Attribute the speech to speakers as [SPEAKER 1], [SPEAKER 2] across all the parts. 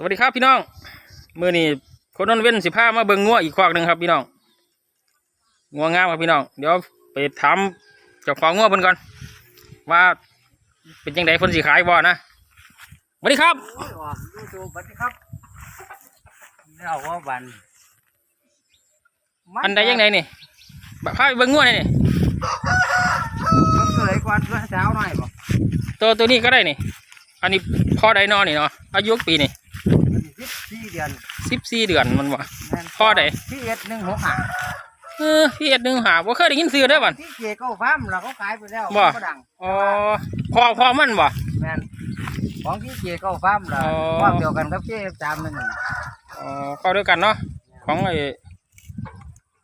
[SPEAKER 1] สวัสดีครับพี่น้องมือนี้คนนนเว้นสิพามาเบิ่งงัวอีกคอกหนึ่งครับพี่น้องงัวงามครับพี่น้องเดี๋ยวไปถามเจ้าของงัวเพิ่นก่อน ว่าเป็นยังไงเพิ่นสิขายบ่นะสวัสดีครับ
[SPEAKER 2] โอ้ยออกดูดูบัดนี้ครับนี่เอาว่าบันมั
[SPEAKER 1] อันใดยังไงนี่บักพาไปเบิ่งงัวหน่อยนี่
[SPEAKER 2] มันเกยกว่าเพื่อนสาวหน่อยบ่
[SPEAKER 1] ตัวตัวนี้ก็ได้นี่ อันนี้พ่อใดนอนนี่เนาะอายุปีนี่
[SPEAKER 2] สิบสี่เดือน
[SPEAKER 1] สิบสี่เดือนมันบ่
[SPEAKER 2] แม่น
[SPEAKER 1] พ่อใด
[SPEAKER 2] ที่เอ็ดหนึ่งหกห้า
[SPEAKER 1] เออพี่เอ็ดหนึ่งหาบ่เคยได้ยินซื้อเด้อบัด
[SPEAKER 2] ที่เจเก้าฟาร์มเราเขาขายไปแล้ว
[SPEAKER 1] บ่
[SPEAKER 2] เขาดัง
[SPEAKER 1] อ๋อพ่อพ่อมันบ่
[SPEAKER 2] แม่นของที่เจเก้าฟาร์มเรา
[SPEAKER 1] อ๋อ
[SPEAKER 2] ความเดียวกันกับเจสามหนึ่ง
[SPEAKER 1] อ๋อเข้าด้วยกันเนาะของไอ้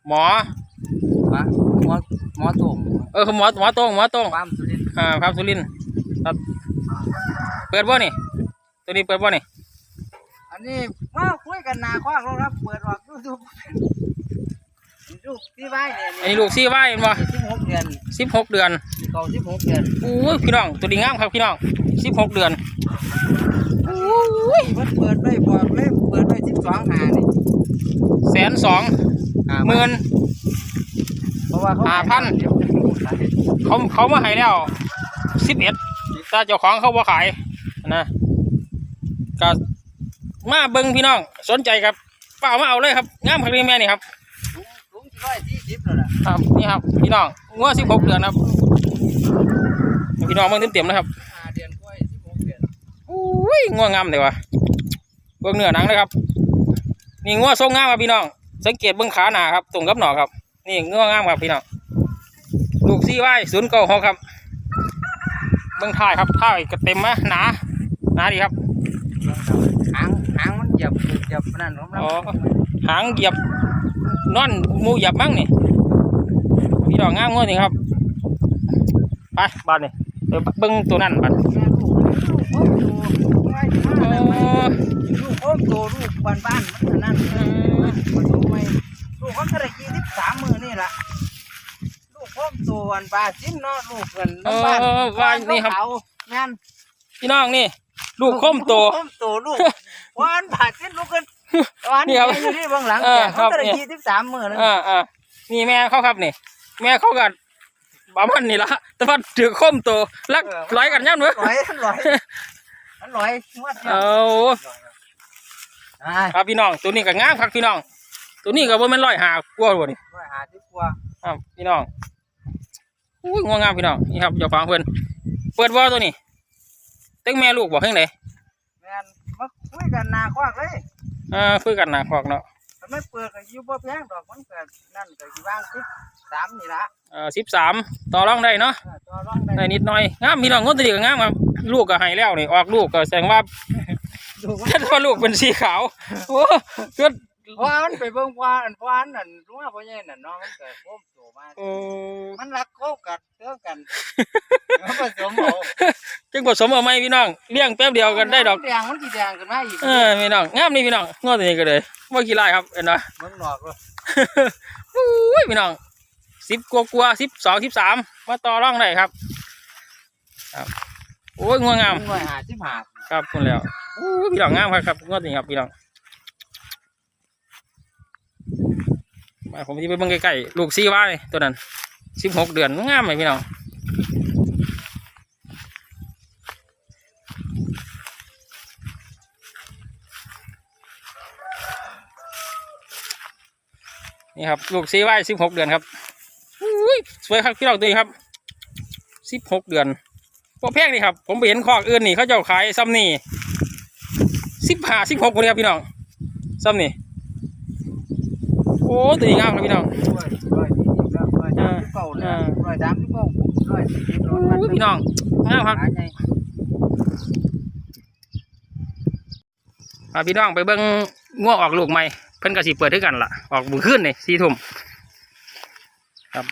[SPEAKER 1] หมอ
[SPEAKER 2] วะหมอหมอตุ่ม
[SPEAKER 1] เออหมอหมอโต้งหมอโต้ง
[SPEAKER 2] ฟาร์มสุรินทร์
[SPEAKER 1] อ่าครับสุรินทร์ครับเปิดบ่นี่ตัวนี้เปิดบ่นี่
[SPEAKER 2] อันนี้มาคุยกันหนาคว้างแล้วครับเปิดออกดูดูดูที่ไว้เนี่ย
[SPEAKER 1] อันนี้ลูกซี่ไว้เห็นบ่
[SPEAKER 2] สิบหกเดือน
[SPEAKER 1] สิบหกเดือน
[SPEAKER 2] เก่าสิบหกเดือน
[SPEAKER 1] อู้ยพี่น้องตัวนี้งามครับพี่น้องสิบหกเดือน
[SPEAKER 2] อุ้ยมันเปิดเลยบอกเลยเปิดเลยสิบสองหานี่
[SPEAKER 1] แสนสองหมื่น
[SPEAKER 2] เพราะว่าเขา
[SPEAKER 1] ห้าพัน
[SPEAKER 2] เดี๋ยวจะขาย
[SPEAKER 1] เขาเขามาให้แล้วสิบเอ็ดถ้าเจ้าของเขาบ่ขายนะก็ มาเบิ่งพี่น้อง สนใจครับเปล่ามาเอาเลยครับงามครับนี่แม่นี่ครับ
[SPEAKER 2] ถุงถุงที่ร้อยสี่สิบแล้วล่ะ
[SPEAKER 1] ครับนี่ครับพี่น้องงัวสิบหกเดือนครับพี่น้องเบิ่งเต็มๆนะครับ
[SPEAKER 2] ห้าเดือนกล้วยสิบหกเดือน
[SPEAKER 1] อุ้ยงัวงามเลยวะเบิ่งเนื้อหนังนะครับ นี่งัวทรงงามครับพี่น้อง สังเกตเบิ่งขาหนาครับตรงกับหนอครับ นี่งัวงามครับพี่น้องลูกซี่ไว้ศูนย์เก้าหกครับเบิ่งท้ายครับท้ายก็เต็มมะหนาหนาดีครับ
[SPEAKER 2] เหยียบเหยียบนั่นผม
[SPEAKER 1] อ๋อ หางเหยียบนอนหมูเหยียบมั้งนี่พี่น้องงามงัวนี่ครับไปบ้านนี่เดี๋ยวเบิ่งตัวนั้นบ้าน
[SPEAKER 2] แม่ลูกลูกโอ้โตไว้ที่
[SPEAKER 1] อ๋
[SPEAKER 2] มา
[SPEAKER 1] อ
[SPEAKER 2] ลูกโอ้โตลูกบ้านบ้านมันนั่นมันถูกไหมลูกเขากระยี่สิบสามมือนี่ล่ะลูกโอ้โตวันบาซิมเนาะลูกเงิน
[SPEAKER 1] เอ
[SPEAKER 2] บ้าน
[SPEAKER 1] อว่านี่ครับ
[SPEAKER 2] เขาแม่น
[SPEAKER 1] พี่น้องนี่ ลูกคมโต
[SPEAKER 2] คมโตลูก วานผ่าสิ้นลูกกันวาน
[SPEAKER 1] นี่
[SPEAKER 2] นี่
[SPEAKER 1] ครับ
[SPEAKER 2] อยู่ที่เบื้องหลัง
[SPEAKER 1] เออ
[SPEAKER 2] แก
[SPEAKER 1] ครับ
[SPEAKER 2] เขาจะได้
[SPEAKER 1] เนี่ย
[SPEAKER 2] ยี่สิบสามมือแล้ว
[SPEAKER 1] อ่าอ่านี่แม่เขาครับนี่ แม่เขากัประมาณนี่ละแต่ว่าถือคมโตลักร้อยกันย่ำเนอะ
[SPEAKER 2] ร้อยร้อยอันร้อยงวดเดียว
[SPEAKER 1] เอา
[SPEAKER 2] อ่า
[SPEAKER 1] ครับพี่น้องตัวนี้ก็งามครับพี่น้อง ตัวนี้ก็บ่แม่นร้อยหากว่าบ่นี่
[SPEAKER 2] ร้อยหาสิบกว่า
[SPEAKER 1] ครับพี่น้องอุ้ยงวงามพี่น้องนี่ครับเจ้าของเพิ่นเปิดบ่ตัวนี้ตึงแม่ลูกบอกเพิ่งไหน
[SPEAKER 2] แม่น มาคุยกันหนาควักเลย
[SPEAKER 1] อ่าคุยกันหนาคอกเนาะ
[SPEAKER 2] ถ้าไม่เปิดก็อยู่บ่แพงดอกมันก็นั่นก็อยู่บ้างสิบสามนี่ละ
[SPEAKER 1] เอ่อสิบสามต่อรองได้เนาะ
[SPEAKER 2] เออตัวร่องได้
[SPEAKER 1] ได้นิดหน่อยงามพี่น้องงดตัวนี้ก็งามครับลูกก็ให้แล้วนี่ออกลูกก็แสดงว่า
[SPEAKER 2] ดูว่า
[SPEAKER 1] แค่ว่าลูกเป็นสีขาวโอ้ก็
[SPEAKER 2] เพราะว่ามันไปเบิ่งว่าอันเพราะว่าอันนั่นรู้ว่าพ่อใหญ่นั่นเนาะมันเกิดโค้มโตมา
[SPEAKER 1] โอ้
[SPEAKER 2] มันรักโคบกันเท่ากันมันผสมเอา
[SPEAKER 1] จึงผสมเอาไหมพี่น้องเลี้ยงแป๊บเดียวกันได้ดอก
[SPEAKER 2] แดงมันสีแดงกันมาอีก
[SPEAKER 1] เออพี่น้องงามนี่พี่น้องงอตัวนี้ก็เลยว่ากี่ไร่ครับเห็นไหม
[SPEAKER 2] เมืองนอกเลย
[SPEAKER 1] อุ้ยพี่น้องสิบกว่ากว่าสิบสองสิบสามมาต่อรองได้ครับ ครับโอ้ยงวงาม
[SPEAKER 2] หน่วยหาสิบหา
[SPEAKER 1] ครับคุณแล้วอู้ยพี่น้องงามครับครับงอตัวนี้ครับพี่น้องมาผมจะไปเบิ่งใกล้ๆลูกซีว่าเลยตัวนั้นสิบหกเดือนงามไหมพี่น้อง นี่ครับลูกซีไว้สิบหกเดือนครับอุ้ยสวยครับพี่น้องตัวนี้ครับสิบหกเดือนพวกแพงนี่ครับ ผมไปเห็นคอกอื่นนี่เขาเจ้าขายซ้ำนี่สิบห้าสิบหกคนนี้ครับพี่น้องซ้ำนี่โอ้ตัวนี้งามครับพี่น้อง
[SPEAKER 2] ร้อยร้อยสี่สิบแล้วร้อยสามสิบเก้าเลยร้อยสามสิบเก้าร้อยสี่สิบร้อย
[SPEAKER 1] อุ้ยพี่น้องงามครับ
[SPEAKER 2] หาไง
[SPEAKER 1] พาพี่น้องไปเบิ้งง่วงออกลูกใหม่เพิ่นก็สิเปิดด้วยกันล่ะ ออกบุญขึ้นนี่สี่ทุ่มครับ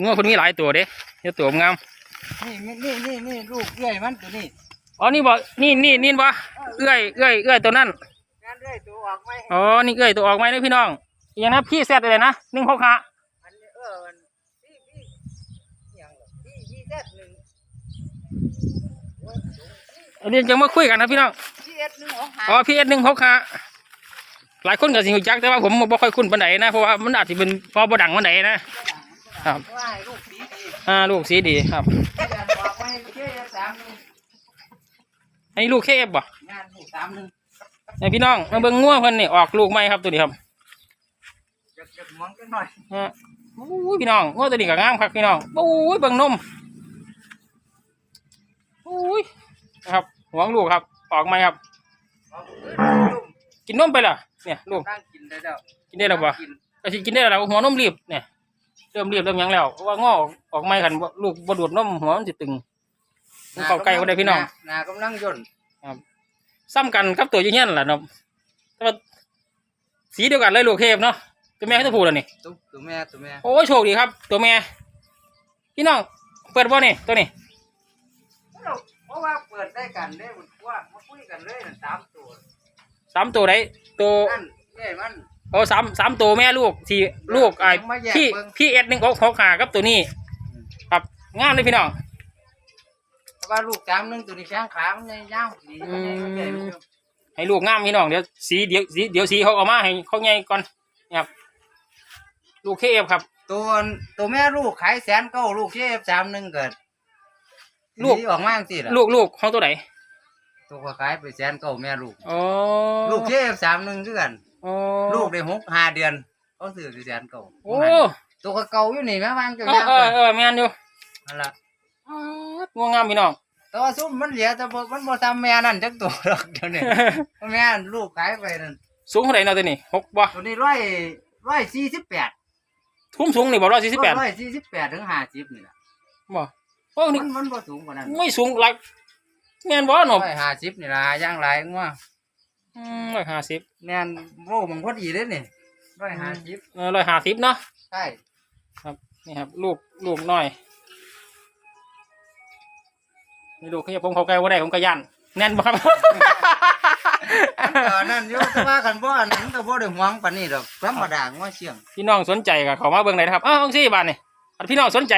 [SPEAKER 1] ง่วงคนมีหลายตัวเด้เดี๋ยวตัวงาม
[SPEAKER 2] นี่นี่นี่นี่ลูกเอื้อยมันตัวนี้
[SPEAKER 1] อ๋อนี่บ่นี่นี่นี่บ่เอื้อยเอื้อยเอื้อยตัวนั้น
[SPEAKER 2] งานเอื้อยตัวออกไหม
[SPEAKER 1] อ๋อนี่เอ้ยตัวออกไหมนะพี่น้องอยังนะพี่เซตเลยนะหนึ่งหกห้า
[SPEAKER 2] อันนี้เออมันพี่พี่อย่างเหรอพี่พี่แซดหนึ่ง
[SPEAKER 1] เดี๋ยวจะมาคุยกันนะพี่น้อง
[SPEAKER 2] พี่เอสหนึ่งหกห้า
[SPEAKER 1] อ๋อพีเอสหนึ่งหกห้า หลายคนก็สิรู้จักแต่ว่าผมบ่ค่อยคุ้นปานใดนะเพราะว่ามันอาจจะเป็นพอบ่ดังปานใดนะครับอ่าลูกสีดีครับ
[SPEAKER 2] เดือนบอกไว้เชื่อสามหนึ่ง
[SPEAKER 1] อันนี้ลูกเคฟบ่
[SPEAKER 2] งานลูกสามหนึ่ง
[SPEAKER 1] ให้พี่น้องมาเบิ่งงัวเพิ่นนี่ออกลูกใหม่ครับตัวนี้ครับฮะโอ้ยพี่น้องงัวตัวนี้ก็งามครับพี่น้องโอ้ยเบิ่งนมโอ้ยครับหวงลูกครับ ออกใหม่ครับ
[SPEAKER 2] ก
[SPEAKER 1] กินนมไปล่ะเนี่ยลูก
[SPEAKER 2] นั่งกินได้แล้ว
[SPEAKER 1] กินได้แล้วบ่
[SPEAKER 2] กิน
[SPEAKER 1] ก็สิกินได้แล้วหัวนมรีบเนี่ยเริ่มรีบเริ่มหยังแล้วเพราะว่างอออกใหม่คันบ่ลูกบ่ดูดนมหัวมันสิตึงมันเข้าใกล้บ่ได้พี่น้อง
[SPEAKER 2] หนากำลังย่น
[SPEAKER 1] ซ้ำกันกับตัวอยี่เงี้ยนั่นแหละเนาะแต่ว่าสีเดียวกันเลยลูกเทพเนาะตัวแม่ให้ตัวผู้แล้วนี่
[SPEAKER 2] ตุ๊กตัวแม่ตัวแม่
[SPEAKER 1] โอ้ยโชคดีครับ ตัวแม่ พี่น้อง เปิดบ่นี่ตัวนี้
[SPEAKER 2] เพราะว่าเปิดได้กันได้มันว่ามาคุยกันเลยน่ะสามตัว
[SPEAKER 1] สามตัวไหนตัว
[SPEAKER 2] นั่นเนี่ยมัน
[SPEAKER 1] โอ้สามสามตัวแม่ลูกสี่ลูกไอ้
[SPEAKER 2] มาแยก
[SPEAKER 1] พี่
[SPEAKER 2] เบิ่ง
[SPEAKER 1] พี่เอ็ดหนึ่งหกหกขากับตัวนี้ครับงามเลยพี่น้อง
[SPEAKER 2] เพราะว่าลูกสามหนึงตัวนี้แข้งขามันใหญ่ยาวดี
[SPEAKER 1] อืม
[SPEAKER 2] มันใหญ่มันใหญ่
[SPEAKER 1] ให้ลูกงามพี่น้องเดี๋ยวสีเดี๋ยวสีเดี๋ยวสีเขาเออกมาให้เขาใหญ่ก่อนนี่ครับ ลูกเคฟครับ
[SPEAKER 2] ตัวตัวแม่ลูกขายแสนเก้าลูกเชฟสามหนึ่งเกิด
[SPEAKER 1] ลูก
[SPEAKER 2] สีออกมาสิล่ะ
[SPEAKER 1] ลูกลูกของตัวไหน
[SPEAKER 2] ตัวก็ขายไปแสนเก้าแม่ลูก
[SPEAKER 1] อ๋อ
[SPEAKER 2] ลูกเชฟสามหนึ่งคือกัน
[SPEAKER 1] อ๋อ
[SPEAKER 2] ลูกได้หกห้าเดือนเขาซื้อไปแสนเก้า
[SPEAKER 1] โอ้
[SPEAKER 2] ตัวก็เก่าอยู่นี่แม่วางเจ้า
[SPEAKER 1] เออ
[SPEAKER 2] ย่าง
[SPEAKER 1] เอ
[SPEAKER 2] ไป
[SPEAKER 1] อเออแม่นอยู่
[SPEAKER 2] นั่นล่ะ
[SPEAKER 1] อ๋องัวงามพี่น้อง
[SPEAKER 2] แต่ว่าซุ่มมันเหลือแต่บ่มันบ่ทำแม่นั่นจักตัวหรอกเดี๋ยวนี้แม่ลูกขายไปนั่น
[SPEAKER 1] สูงเท่าไหร่เนาะตัวนี้หกบ่
[SPEAKER 2] ตัวนี้ร้อยร้อยสี่สิบแปด
[SPEAKER 1] ทุ่มสูงนี่บ่ร้อยสี่สิบแปด
[SPEAKER 2] ร้อยสี่สิบแปดถึงห้าสิบนี่ล่ะ
[SPEAKER 1] บ่โอ้นี่
[SPEAKER 2] มันมันบ่สูงกว่านั้น
[SPEAKER 1] ไม่สูงหลัก แม่นบ่หนอ
[SPEAKER 2] ร้อยห้าสิบนี่ล่ะย่างหลายงัว
[SPEAKER 1] อืมร้อยห้าสิบ
[SPEAKER 2] แม่นโว้มันพอดีเลยนี่ร้อยห้าสิบ
[SPEAKER 1] เออร้อยห้าสิบเนาะ
[SPEAKER 2] ใช่
[SPEAKER 1] นี่ครับลูกลูกน้อยนี่ลูกเขาจะผมเขาใกล้ว่าได้ผมก็ยันแน่นบ่ครับ
[SPEAKER 2] เออนั่นอยู่แต่ว่ากันบ่อันนั้นก็บ่ได้หวงปานนี้ดอกธรรมดางัวเชียง
[SPEAKER 1] พี่น้องสนใจก็เขามาเบิ่งได้นะครับอ้าวองซี่บานนี่อันพี่น้องสนใจ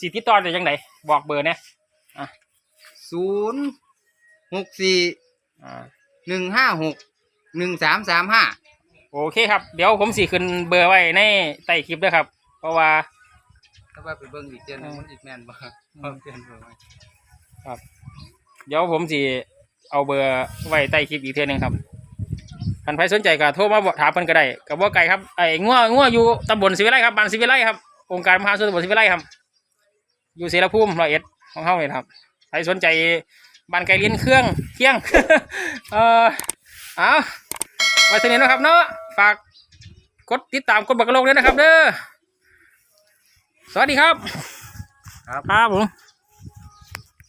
[SPEAKER 1] สิติดต่อได้จังไดบอกเบอร์เนี่ย
[SPEAKER 2] ศูนย์หกสี่
[SPEAKER 1] อ่า
[SPEAKER 2] หนึ่งห้าหกหนึ่งสามสามห้า
[SPEAKER 1] โอเคครับ เดี๋ยวผมสิขึ้นเบอร์ไว้ในใต้คลิปด้วยครับ เพราะว่า
[SPEAKER 2] ถ้าว่าไปเบิ่งอีกเจนงมันอีกแม่นบ่บ่เปลี่ยนเบอร์ไว้
[SPEAKER 1] เดี๋ยวผมสิเอาเบอร์ไว้ใต้คลิปอีกเทื่อหนึงครับท่านใครสนใจก็โทรมาบอกถามเพิ่นก็ได้กับว่าไก่ครับไอ้งัวงัวอยู่ตำบลศิวิไลครับบ้านศิวิไลครับองค์การมหาส่วนตำบลศิวิไลครับ อยู่เสรภูมิร้อยเอ็ดของเฮาเนี่ยครับ ใครสนใจบ้านไก่เลี้ยนเครื่องเที่ยง เอ่อเอาไว้เท่านี้นะครับเนาะฝากกดติดตามกดบักกะโลกด้วยนะครับเด้อสวัสดีครับ
[SPEAKER 2] ครับ
[SPEAKER 1] ครับผม